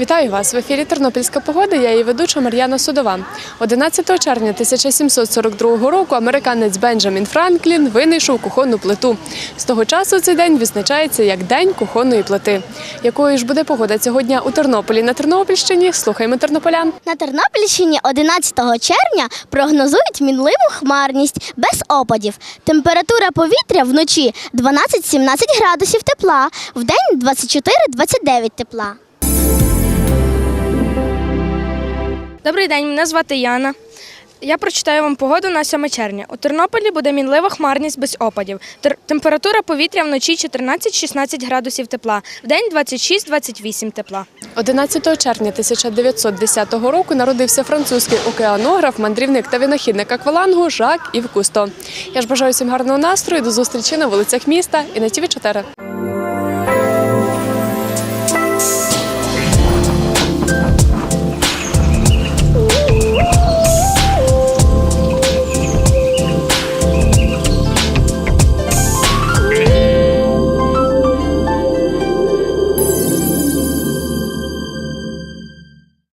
Вітаю вас в ефірі Тернопільська погода. Я її ведуча Мар'яна Судова. 11 червня 1742 року американець Бенджамін Франклін винайшов кухонну плиту. З того часу цей день відзначається як День кухонної плити. Якою ж буде погода цього дня у Тернополі на Тернопільщині? Слухаємо тернополян. На Тернопільщині 11 червня прогнозують мінливу хмарність без опадів. Температура повітря вночі 12-17 градусів тепла, вдень 24-29 тепла. Добрий день, мене звати Яна. Я прочитаю вам погоду на 7 червня. У Тернополі буде мінлива хмарність без опадів. Температура повітря вночі 14-16 градусів тепла, вдень 26-28 тепла. 11 червня 1910 року народився французький океанограф, мандрівник та винахідник аквалангу Жак Ів Кусто. Я ж бажаю всім гарного настрою. До зустрічі на вулицях міста і на ТІВІ 4